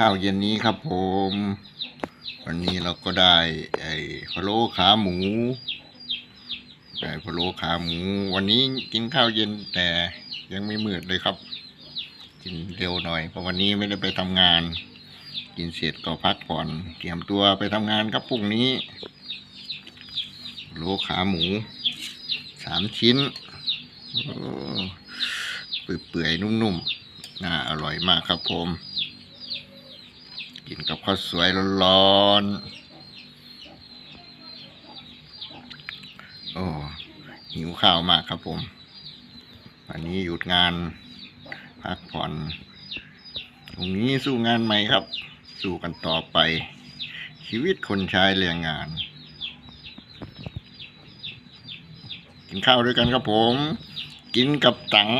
ข้าวเย็นนี้ครับผม วันนี้เราก็ได้ไอ้พะโล้ขาหมูได้พะโล้ขาหมู วันนี้กินข้าวเย็นแต่ยังไม่มืดเลยครับ กินเร็วหน่อย เพราะวันนี้ไม่ได้ไปทำงาน กินเสร็จก็พักผ่อนเตรียมตัวไปทำงานครับพรุ่งนี้พะโล้ขาหมูสามชิ้นเปื่อยๆนุ่มๆน่าอร่อยมากครับผม กินกับข้าวสวยร้อนๆโอ้หิวข้าวมากครับผม วันนี้หยุดงาน พักผ่อนตรงนี้สู้งานใหม่ครับ สู้กันต่อไป ชีวิตคนใช้แรงงาน กินข้าวด้วยกันครับผม กินกับตัง